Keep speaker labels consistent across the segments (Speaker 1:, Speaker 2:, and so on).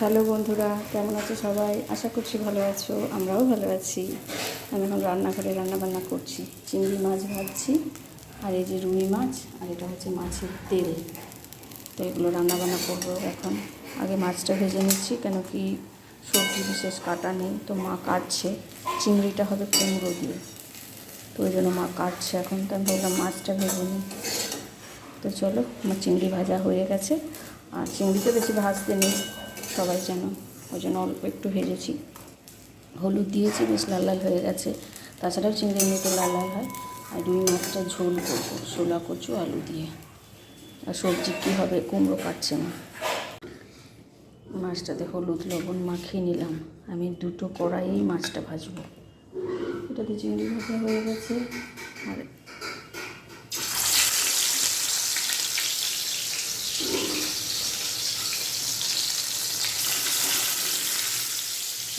Speaker 1: Hello বন্ধুরা, কেমন আছো সবাই? আশা করছি ভালো আছো, আমরাও ভালো আছি। আমি এখন রান্নাঘরে রান্নাবান্না করছি। চিংড়ি মাছ ভাজছি, আর এই যে রুই মাছ, আর এটা হচ্ছে মাছের তেল। তো এগুলো রান্নাবান্না করব এখন। আগে মাছটা ভেজে নিচ্ছি, কেন কি সবজি বিশেষ কাটা নেই, তো মা কাটছে। চিংড়িটা হবে কুমড়ো দিয়ে। তো ওই জন্য মা কাটছে এখন, তো আমি বললাম মাছটা ভেজে নিই। তো চলো, আমার চিংড়ি ভাজা হয়ে গেছে। আর চিংড়িতে বেশি ভাজতে নেই। সবাই যেন ওই জন্য অল্প একটু ভেজেছি। হলুদ দিয়েছি, বেশ লাল লাল হয়ে গেছে। তাছাড়াও চিংড়ি এমনিতে লাল লাল হয়। আর রুই মাছটা ঝোল করব, ছোলা, কচু, আলু দিয়ে। আর সবজি কী হবে কুমড়ো কাটছে না। মাছটাতে হলুদ, লবণ মাখিয়ে নিলাম। আমি দুটো কড়াইয়েই মাছটা ভাজবো। এটাতে চিংড়ি ভাজা হয়ে গেছে। আর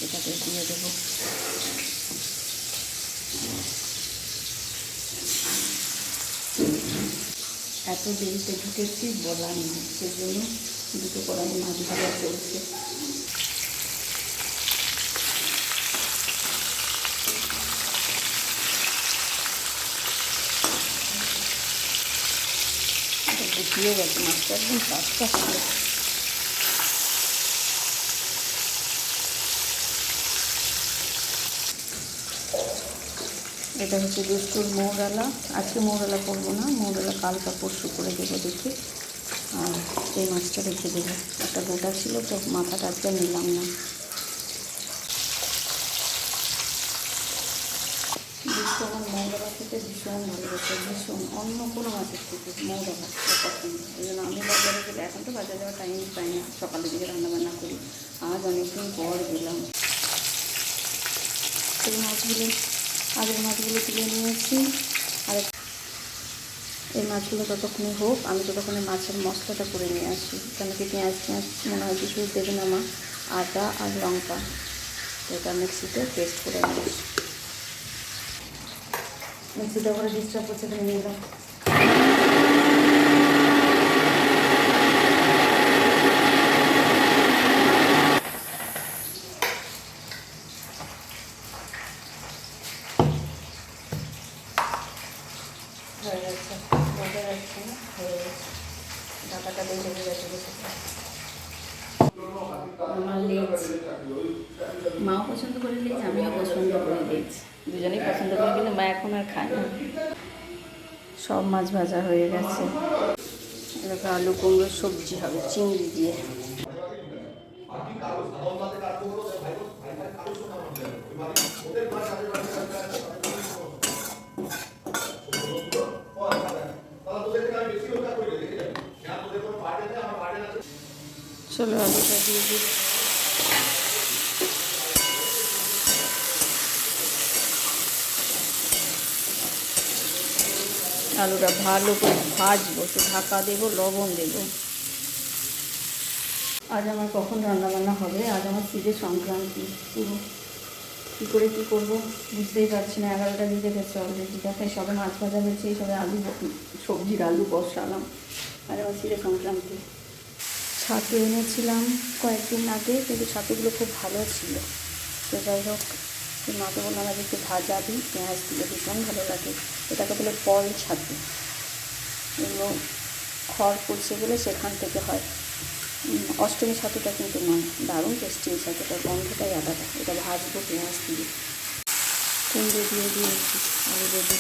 Speaker 1: এটাতে দিয়ে দেবো এত দেরিতে ঢুকেছি বলার নেই সেজন্য দুটো কড়াই মাছ ভাজা চলছে। গুটিয়ে গেছে, মাছটা একদম টাটকা ছিল এটা হচ্ছে দুষ্টুর মৌরালা। আজকে মৌরালা করব না, মৌরালা কালকা পরশু করে দেবো দেখি। আর এই মাছটা রেখে দেবো। একটা গোটা ছিল, তো মাথাটা আজকে নিলাম না। দুষ্টু আমার মৌরালা খেতে, ভীষণ ভালোবাসে ভীষণ। অন্য কোনো মাছের থেকে মৌরালা পছন্দ এই জন্য আমি বাজারে গেলে, এখন তো বাজারে যাওয়ার টাইম পাই না। সকালের দিকে রান্নাবান্না করি। আজ অনেকদিন পর গেলাম। এই মাছগুলো আগের মাছগুলো তুলে নিয়েছি। আর এই মাছগুলো ততক্ষণে হোক, আমি ততক্ষণে মাছের মশলাটা করে নিয়ে আসি। কেন কি পেঁয়াজ পেঁয়াজ মনে হয় কিছু দেবে না মা আদা আর লঙ্কা। এটা মিক্সিতে পেস্ট করে আসি। মিক্সিতে করে ডিস্টার্ব করছে নিয়ে নিলাম হয়ে গেছে বোঝা যাচ্ছে না হয়ে গেছে ঢাকাটা দিয়ে লেগে গেছে বেশি আমার লেজ মাও পছন্দ করে লেজ আমিও পছন্দ করি লেজ দুজনেই পছন্দ করি কিন্তু মা এখন আর খায় না সব মাছ ভাজা হয়ে গেছে। এবার আলু কুমড়োর সবজি হবে, চিংড়ি দিয়ে। চলো আলুটা দিয়ে দিই। আলুটা ভালো করে ভাজবো তো ঢাকা দেবো, লবণ দেবো। আজ আমার কখন রান্না বান্না হবে? আজ আমার শীতের সংক্রান্তি। পুরো কী করে কী করব বুঝতেই পারছি না। এগারোটা দিতে গেছে অলরেডি দেখে সবে মাছ ভাজা হয়েছে সবে আলু সবজির আলু বসালাম। আর আমার শীতের সংক্রান্তি। ছাতু এনেছিলাম কয়েকদিন আগে, কিন্তু ছাতুগুলো খুব ভালো ছিল। তো যাই হোক তো মাকে বললাম আজ একটু ভাজা দিই, পেঁয়াজ দিয়ে ভীষণ ভালো লাগে। এটাকে বলে পল ছাতু। এগুলো খড় পড়ছে বলে সেখান থেকে হয়। অষ্টমী ছাতুটা কিন্তু নয়, দারুণ টেস্টি এই ছাতুটার গন্ধটাই আলাদা। এটা ভাজবো পেঁয়াজ দিয়ে। কুমড়ো দিয়ে দিয়েছি, আলু দেবো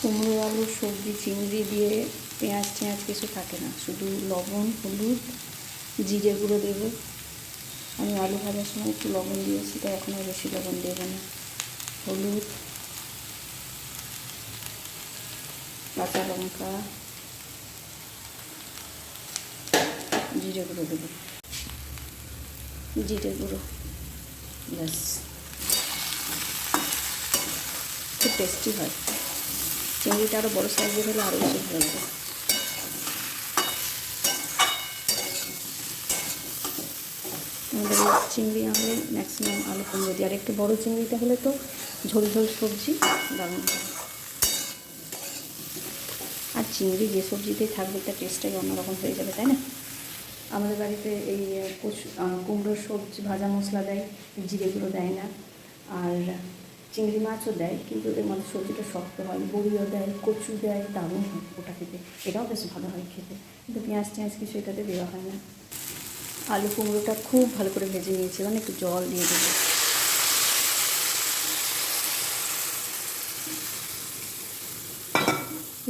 Speaker 1: কুমড়ো আলু সবজি চিংড়ি দিয়ে পেঁয়াজ টেঁয়াজ কিছু থাকে না, শুধু লবণ, হলুদ, জিরে গুঁড়ো দেবে। আমি আলু ভাজার সময় একটু লবণ দিয়েছি তাই এখন আর বেশি লবণ দেবো না। হলুদ, কাঁচা লঙ্কা, জিরে গুঁড়ো দেবো। জিরে গুঁড়ো, ব্যাস। খুব টেস্টি হয়। চিংড়িটা আরও বড়ো সাইজের হলে আরও বেশি ভালো লাগে। আমাদের চিংড়ি আনলে ম্যাক্সিমাম আলু কুমড়ো দিই আর একটু বড়ো চিংড়িটা হলে তো ঝোল ঝোল সবজি দারুণ আর চিংড়ি যে সবজিতেই থাকবে, তার টেস্টটাই অন্যরকম হয়ে যাবে, তাই না? আমাদের বাড়িতে এই কুমড়োর সবজি, ভাজা মশলা দেয় জিরে গুঁড়ো দেয় না। আর চিংড়ি মাছও দেয়, কিন্তু এর মধ্যে সবজিটা শক্ত হয়, বড়িও দেয়, কচু দেয়, দারুণ হয় ওটা খেতে। এটাও বেশ ভালো হয় খেতে। কিন্তু পেঁয়াজ টেঁয়াজ কিছু এটাতে দেওয়া হয় না। আলু কুমড়োটা খুব ভালো করে ভেজে নিয়েছি মানে একটু জল দিয়ে দেবো।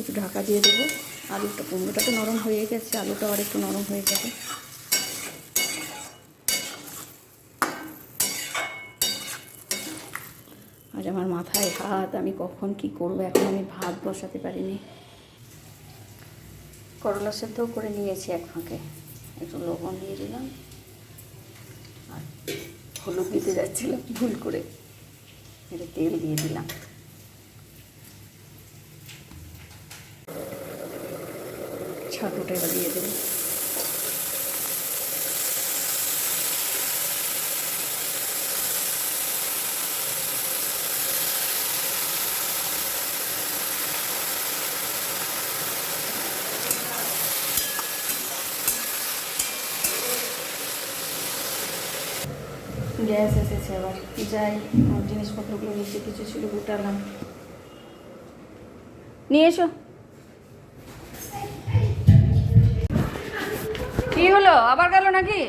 Speaker 1: একটু ঢাকা দিয়ে দেবো। আলুটা, কুমড়োটা তো নরম হয়ে গেছে, আলুটা আর একটু নরম হয়ে যাবে আমার মাথায় হাত, আমি কখন কি করব? এখন আমি ভাত বসাতে পারিনি। করলা সেদ্ধ করে নিয়েছি এক ফাঁকে। একটু লবণ দিয়ে দিলাম। আর হলুদ দিতে যাচ্ছিলাম, ভুল করে। এটা তেল দিয়ে দিলাম। ছাতুটা দিয়ে দেবো গ্যাস এসেছে আবার যাই আমার জিনিসপত্রগুলো নিচে কিছু ছিল গুটালাম নিয়ে এসো। কি হলো? আবার গেল নাকি?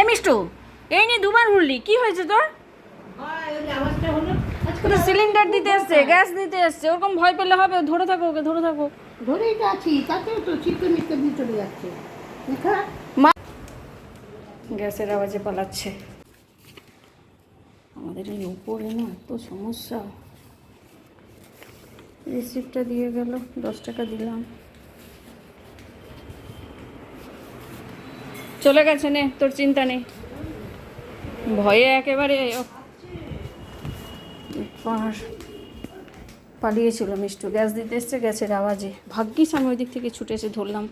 Speaker 1: এ মিষ্টু এই নিয়ে দুবার ঘুরলি। কি হয়েছে তোর? সিলিন্ডার দিতে এসছে গ্যাস দিতে এসছে। ওরকম ভয় পেলে হবে ধরে থাকো ওকে ধরে থাকো।
Speaker 2: ধরেই তো আছি তাতেও তো দিয়ে চলে যাচ্ছে। দেখা
Speaker 1: গ্যাসের আওয়াজে পালাচ্ছে। আমাদের এই উপরে না এত সমস্যা। রিসিপ্টটা দিয়ে গেল, দশ টাকা দিলাম। চলে গেছে নে, তোর চিন্তা নেই। ভয়ে একেবারে পালিয়েছিল মিষ্টু, গ্যাস দিতে এসছে, গ্যাসের আওয়াজে। ভাগ্যিস আমি ওই দিক থেকে ছুটে এসে ধরলাম।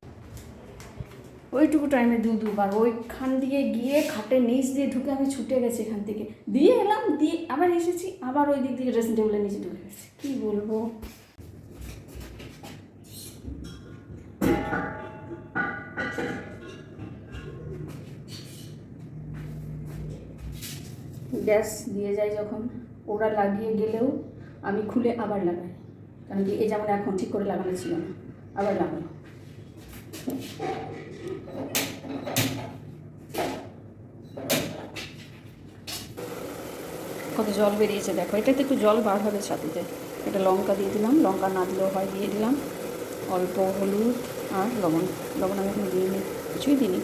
Speaker 1: ওইটুকু টাইমে দু দুবার। ওইখান দিয়ে গিয়ে খাটের নিচ দিয়ে ঢুকে আমি ছুটে গেছি এখান থেকে। দিয়ে এলাম, দিয়ে আবার এসেছি, আবার ওই দিক থেকে ড্রেসিং টেবিলের নিচে ঢুকে গেছি। কী বলব? গ্যাস দিয়ে যায় যখন। ওরা লাগিয়ে গেলেও আমি খুলে আবার লাগাই। কারণ কি এই যেমন এখন ঠিক করে লাগানো ছিল না, আবার লাগানো কত জল বেরিয়েছে দেখো। এটাতে একটু জল বার হবে ছাতুতে। এটা লঙ্কা দিয়ে দিলাম। লঙ্কা না দিলেও হয়, দিয়ে দিলাম। অল্প হলুদ আর লবণ। লবণ আমি এখন দিইনি, কিছুই দিইনি।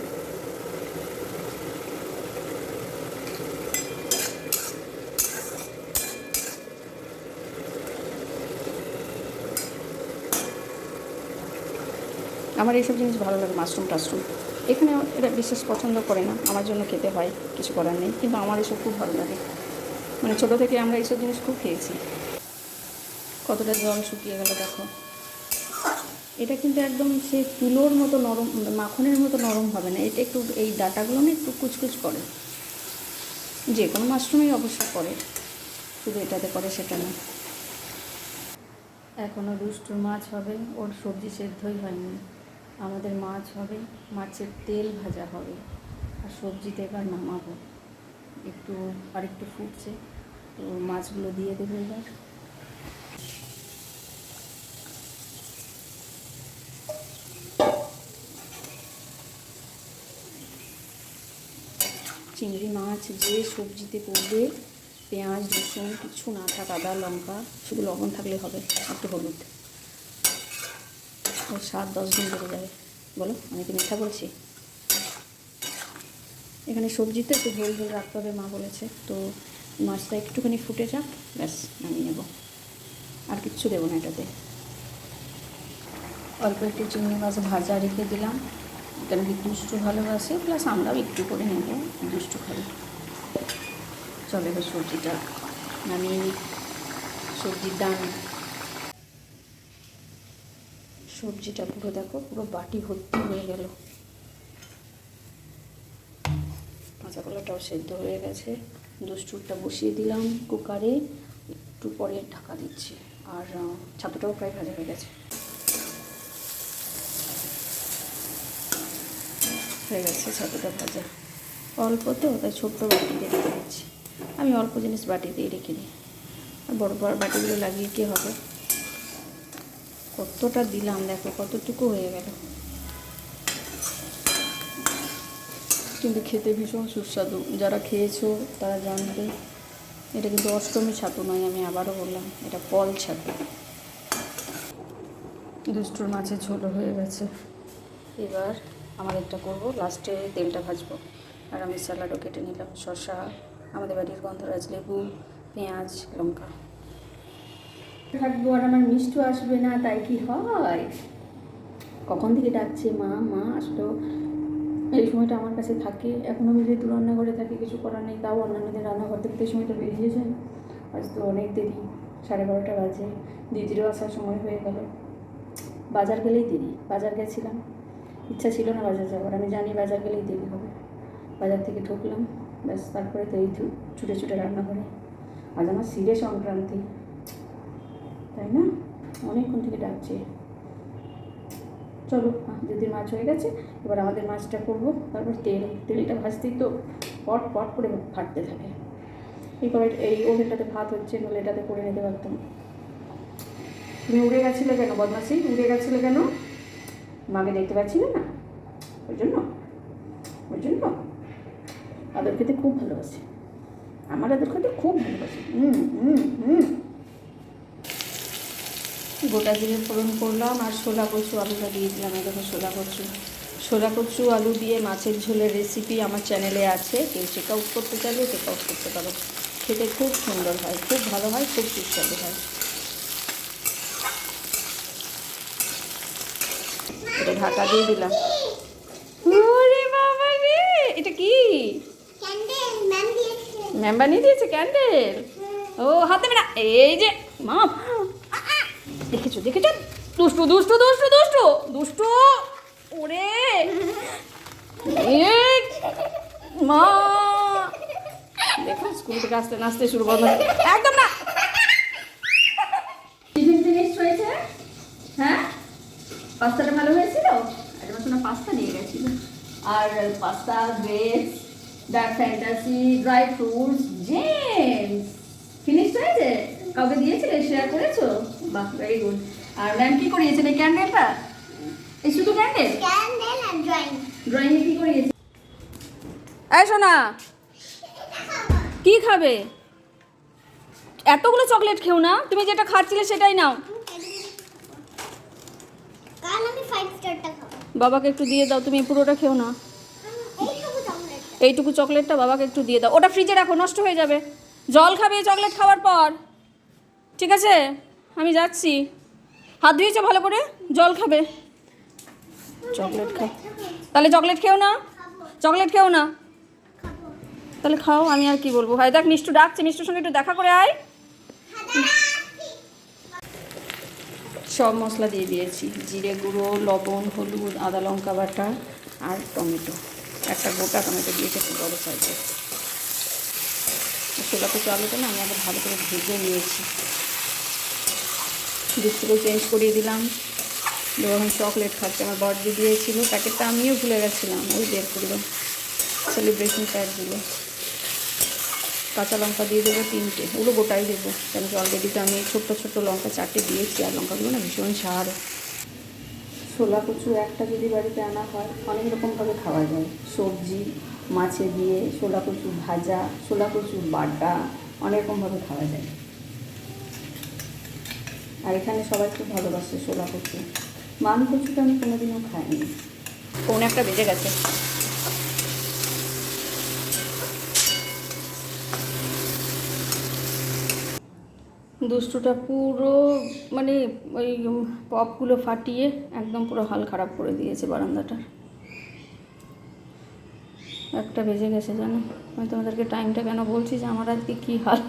Speaker 1: আমার এইসব জিনিস ভালো লাগে মাশরুম টাশরুম এখানে এটা বিশেষ পছন্দ করে না, আমার জন্য খেতে হয়, কিছু করার নেই, কিন্তু আমার এসব খুব ভালো লাগে। মানে ছোটো থেকে আমরা এইসব জিনিস খুব খেয়েছি। কতটা জল শুকিয়ে গেল দেখো। এটা কিন্তু একদম সে তুলোর মতো নরম, মাখনের মতো নরম হবে না, এটা একটু, এই ডাটাগুলো না একটু কুচকুচ করে। যে কোনো মাশরুমেই অবশ্য করে, শুধু এটাতে করে, সেটা না। এখনও দুষ্টুর মাছ হবে, ওর সবজি সেদ্ধই হয়নি। আমাদের মাছ হবে, মাছের তেল ভাজা হবে আর সবজিতে এবার নামাবো। একটু আর একটু ফুটছে, তো মাছগুলো দিয়ে দেবো এবার। চিংড়ি মাছ যে সবজিতে পড়বে, পেঁয়াজ, রসুন, কিছু না থাক, আদা, লঙ্কা, শুধু লবণ থাকলে হবে, একটু হলুদ। সাত, দশ দিন বেড়ে যাবে। বলো, আমি কি মিথ্যা বলছি? এখানে সবজিতে একটু ঝোল ঝোল রাখতে হবে, মা বলেছে। তো মাছটা একটুখানি ফুটে যাক, ব্যাস, নামিয়ে নেব। আর কিচ্ছু দেবো না এটাতে। অল্প একটু চিংড়ি মাছ ভাজা রেখে দিলাম। কেন কি দুষ্টু ভালোবাসে, প্লাস আমরাও একটু করে নেব, দুষ্টু খাই চলে এবার সবজিটা নামিয়ে নিই। সবজির দাম সবজিটা পুরো দেখো, পুরো বাটি ভর্তি হয়ে গেল। কাঁচা কলাটাও সেদ্ধ হয়ে গেছে। দুষ্টুরটা বসিয়ে দিলাম কুকারে, একটু পরে ঢাকা দিচ্ছি। আর ছাতুটাও প্রায় ভাজা হয়ে গেছে। হয়ে গেছে ছাতুটা ভাজা। অল্প তো, তাই ছোট্ট বাটিতে রেখে দিচ্ছি। আমি অল্প জিনিস বাটিতেই রেখে দিই। আর বড় বড় বাটিগুলো লাগিয়ে কী হবে? কতটা দিলাম, দেখো কতটুকু হয়ে গেল। কিন্তু খেতে ভীষণ সুস্বাদু। যারা খেয়েছো, তারা জানবে, এটা কিন্তু অষ্টমী ছাতু নয়, আমি আবারও বললাম, এটা পল ছাতু। দুষ্টুর মাছের ঝোল হয়ে গেছে। এবার আমার একটা করব, লাস্টে তেলটা ভাজবো। আর আমি স্যালাডও কেটে নিলাম, শসা, আমাদের বাড়ির গন্ধরাজ লেবু, পেঁয়াজ, লঙ্কা। থাকব আর আমার মিষ্টু আসবে না, তাই কি হয়? কখন থেকে ডাকছে মা? মা আসলো। এই সময়টা আমার কাছে থাকে। এখনও এখন আমি যেহেতু রান্নাঘরে থাকি, কিছু করার নেই, তাও অন্যান্যদের রান্নাঘর দেখতে এই সময়টা বেরিয়ে যায়। আজ তো অনেক দেরি, সাড়ে বারোটা বাজে। দিদিরও আসার সময় হয়ে গেল। বাজার গেলেই দেরি, বাজার গেছিলাম। ইচ্ছা ছিল না বাজার যাওয়ার, আমি জানি বাজার গেলেই দেরি হবে। বাজার থেকে ঢুকলাম, ব্যাস তারপরে তো এই ছুটে ছুটে রান্না করে আজ আমার সিরে সংক্রান্তি। তাই না? অনেকক্ষণ থেকে ডাকছে। চলো দিদির মাছ হয়ে গেছে। এবার আমাদের মাছটা করব। তারপর তেল। তেলটা ভাজতেই তো পট পট করে ফাটতে থাকে। এই করে এই ওভেনটাতে ভাত হচ্ছে, নাহলে এটাতে করে নিতে পারতাম। তুমি উড়ে গেছিলে কেন বদমাসি উড়ে গেছিলে কেন? মাকে দেখতে পাচ্ছিলে না? ওই জন্য? ওই জন্য? আদর খেতে খুব ভালোবাসে। আমার আদর খেতে খুব ভালোবাসে। হুম হুম হুম। গোটা জিরে ফোড়ন করলাম আর ছোলা কচু আলুটা দিয়ে দিলাম দেখো ছোলা কচু। ছোলা কচু আলু দিয়ে মাছের ঝোলের রেসিপি আমার চ্যানেলে আছে। কেউ চেক আউট করতে চাইলে চেক আউট করতে পারো। খেতে খুব সুন্দর হয় খুব ভালো হয় খুব সুস্বাদু হয়। এটা ঢাকা দিয়ে দিলাম। বাবা রে! এটা কি?
Speaker 2: ম্যাম দিয়েছে
Speaker 1: বানিয়ে দিয়েছে ক্যান্ডেল ও হাতে না এই যে মা। দেখেছ দেখেছ? দুষ্টু দুষ্টু দুষ্টু দুষ্টু দুষ্টু। ওরে। মা। দেখো, স্কুল থেকে আসতে, নাচতে শুরু করল একদম না। হয়েছে? হ্যাঁ? পাস্তাটা ভালো হয়েছিল? আরে পাস্তা আর পাস্তা ড্রাই ফ্রুটস ফিনিশ কাউকে দিয়েছিলে? শেয়ার করেছ? বাহ ভেরি গুড আর ম্যাম কি করিয়েছেন এই ক্যান্ডেলটা এই শুধু ক্যান্ডেল
Speaker 2: ক্যান্ডেল এন্ড ড্রয়িং
Speaker 1: ড্রয়িংয়ে কি করিয়েছে এই শোনা কি খাবে? এতগুলো চকলেট খেও না তুমি যেটা খাচ্ছিলে সেটাই নাও। বাবাকে একটু দিয়ে দাও তুমি পুরোটা খেও না।
Speaker 2: এইটুকু
Speaker 1: এইটুকু চকলেটটা বাবাকে একটু দিয়ে দাও। ওটা ফ্রিজে রাখো নষ্ট হয়ে যাবে। জল খাবে চকলেট খাওয়ার পর। ঠিক আছে? আমি যাচ্ছি। হাত ধুয়েছে ভালো করে জল খাবে। চকলেট খাও। তাহলে চকলেট খেও না? চকলেট খেও না? তাহলে খাও, আমি আর কি বলব? ভাই, দেখ, মিষ্টু ডাকছে। মিষ্টুর সঙ্গে একটু দেখা করে আয়। সব মশলা দিয়ে দিয়েছি। জিরে গুঁড়ো, লবণ, হলুদ, আদা লঙ্কা বাটা আর টমেটো। একটা গোটা টমেটো দিয়েছি, একটু বড়ো সাইজের। ছোলা কচু আলুটা না, আমি আগে ভালো করে ভেজে নিয়েছি। দুধগুলো চেঞ্জ করিয়ে দিলাম। যখন চকলেট খাচ্ছে, আমার বার্থডে দিয়েছিল প্যাকেটটা আমিও ভুলে গেছিলাম, ওই করল সেলিব্রেশন প্যাকগুলো কাঁচা লঙ্কা দিয়ে দেবো তিনটে, ওগুলো গোটাই দেবো কেন কি অলরেডি তো আমি ছোট্ট ছোট্ট লঙ্কা চারটে দিয়েছি, আর লঙ্কাগুলো না ভীষণ সার। ছোলা কচু একটা যদি বাড়িতে আনা হয়, অনেক রকমভাবে খাওয়া যায়। সবজি, মাছে দিয়ে ছোলা কচু ভাজা, ছোলা কচু বাটা, অনেক রকমভাবে খাওয়া যায়। আর এখানে সবাই খুব ভালোবাসে ছোলা কচু। মান কচুটা আমি কোনোদিনও খাইনি। কোন একটা বেজে গেছে। দুষ্টুটা পুরো মানে ওই পপগুলো ফাটিয়ে একদম পুরো হাল খারাপ করে দিয়েছে বারান্দাটার। একটা বেজে গেছে জানো। আমি তোমাদেরকে টাইমটা কেন বলছি যে আমার আজকে কী হাল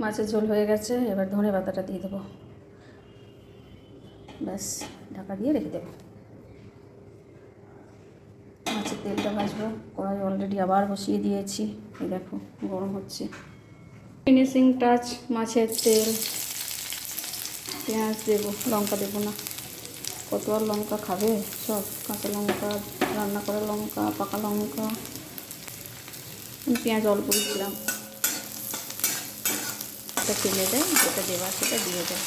Speaker 1: মাছের ঝোল হয়ে গেছে, এবার ধনে পাতাটা দিয়ে দেবো। ব্যাস, ঢাকা দিয়ে রেখে দেবো। মাছের তেলটা ভাজবো, কড়াই অলরেডি আবার বসিয়ে দিয়েছি। দেখো, গরম হচ্ছে। ফিনিশিং টাচ মাছের তেল। পেঁয়াজ দেবো, লঙ্কা দেবো না। কত আর লঙ্কা খাবে? সব কাঁচা লঙ্কা, রান্না করা লঙ্কা, পাকা লঙ্কা। পেঁয়াজ অল্প দিচ্ছিলাম। এটা ফেলে দেয়, যেটা দেওয়া সেটা দিয়ে দেয়।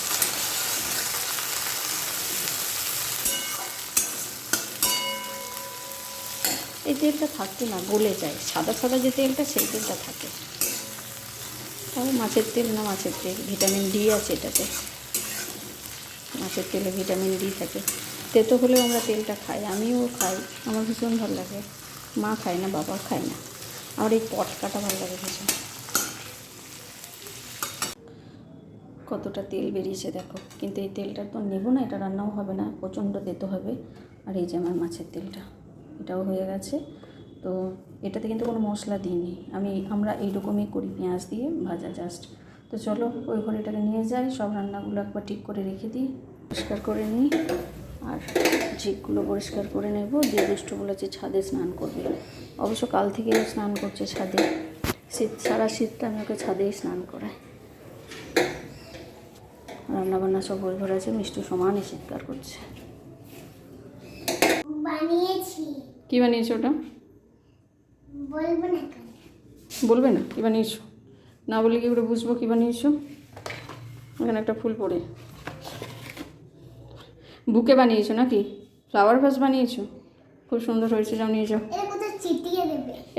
Speaker 1: এই তেলটা থাকতো না, গলে যায়। সাদা সাদা যে তেলটা, সেই তেলটা থাকে। তাও মাছের তেল না, মাছের তেল। ভিটামিন ডি আছে এটাতে। মাছের তেলে ভিটামিন ডি থাকে। তেতো হলেও আমরা তেলটা খাই, আমিও খাই। আমার ভীষণ ভালো লাগে। মা খায় না, বাবা খায় না। আমার এই পটকাটা ভালো লাগে ভীষণ। কতটা তেল বেরিয়েছে দেখো। কিন্তু এই তেলটা তো নেব না, এটা রান্নাও হবে না, প্রচণ্ড তেতো হবে। আর এই যে আমার মাছের তেলটা, এটাও হয়ে গেছে। তো এটাতে কিন্তু কোনো মশলা দিইনি। আমি, আমরা এইরকমই করি, পেঁয়াজ দিয়ে ভাজা জাস্ট তো চলো, ওই ঘরে এটাকে নিয়ে যাই, সব রান্নাগুলো একবার ঠিক করে রেখে দিই, পরিষ্কার করে নিই। আর ঝিকগুলো পরিষ্কার করে নেব, দিয়ে দুষ্টু বলেছে ছাদে স্নান করবে। অবশ্য কাল থেকেই ও স্নান করছে ছাদে। শীত, সারা শীতটা আমি ওকে ছাদেই স্নান করাই। রান্নাবান্না সব হয়ে ঘরে আছে মিষ্টি সমানই চিৎকার করছে।
Speaker 3: বানিয়েছি।
Speaker 1: কী বানিয়েছো ওটা?
Speaker 3: বলব না
Speaker 1: বলবে না? কী বানিয়েছো? না বলে কি করে বুঝব কী বানিয়েছো? এখানে একটা ফুল পড়ে। বুকে বানিয়েছো নাকি? ফ্লাওয়ার ভাস বানিয়েছো? খুব সুন্দর হয়েছে যাও নিয়ে যাও।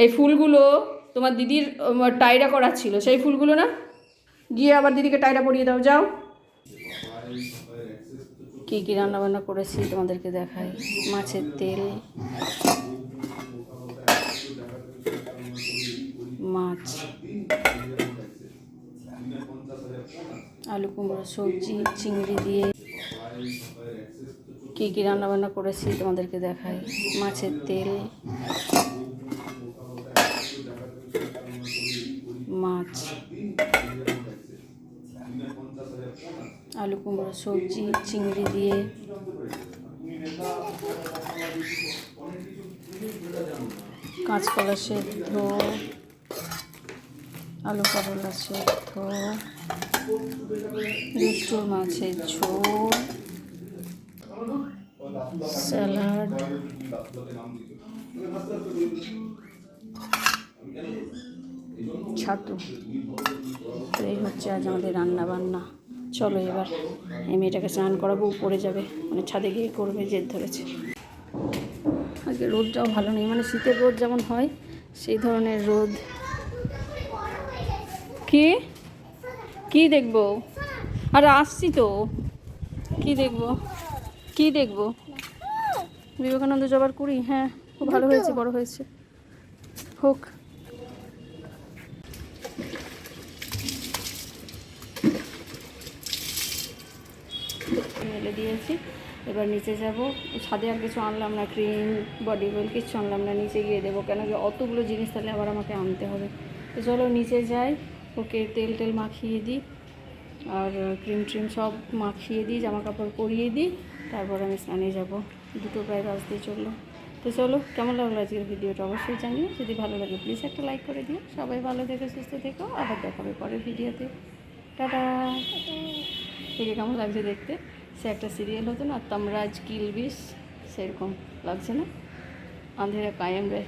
Speaker 1: এই ফুলগুলো তোমার দিদির টায়রা করা ছিল। সেই ফুলগুলো না? গিয়ে আবার দিদিকে টায়রা পরিয়ে দাও যাও। কী কী রান্না বান্না করেছি তোমাদেরকে দেখাই। মাছের তেল, মাছ, আলু কুমড়ো সবজি, চিংড়ি দিয়ে কী কী রান্না বান্না করেছি তোমাদেরকে দেখাই। মাছের তেল, মাছ আলু কুমড়ো সবজি চিংড়ি দিয়ে। কাঁচকলা সেদ্ধ আলু করলা সেদ্ধ দুষ্টুর মাছের ঝোল স্যালাড। ছাতু। এই হচ্ছে আজ আমাদের রান্না বান্না চলো এবার এই মেয়েটাকে স্নান করাবো, উপরে যাবে। মানে ছাদে গিয়ে করবে, জেদ ধরেছে। আজকে রোদটাও ভালো নেই মানে শীতের রোদ যেমন হয়, সেই ধরনের রোদ। কি? কি দেখব? আর আসছি তো। কি দেখব? কি দেখব? বিবেকানন্দ জবার কুড়ি হ্যাঁ খুব ভালো হয়েছে, বড় হয়েছে। হোক। দিয়েছি। এবার নিচে যাব। ছাদে আর কিছু আনলাম না ক্রিম বডি অয়েল কিছু আনলাম না নিচে গিয়ে দেবো। কেন কি অতগুলো জিনিস তাহলে আবার আমাকে আনতে হবে। তো চলো নিচে যাই ওকে তেল টেল মাখিয়ে দিই আর ক্রিম ট্রিম সব মাখিয়ে দিই জামা কাপড় পরিয়ে দিই তারপর আমি স্নানে যাব। দুটো প্রায় বাস দিয়ে চলল। তো চলো কেমন লাগল আজকের ভিডিওটা অবশ্যই জানিও। যদি ভালো লাগে প্লিজ একটা লাইক করে দিও। সবাই ভালো থেকো সুস্থ থেকো। আবার দেখাবে পরের ভিডিওতে। টাটা! একে কেমন লাগছে দেখতে? সে একটা সিরিয়াল হতো না তমরাজ কিলবিশ সেরকম লাগছে না? আন্ধেরা কায়েম রে।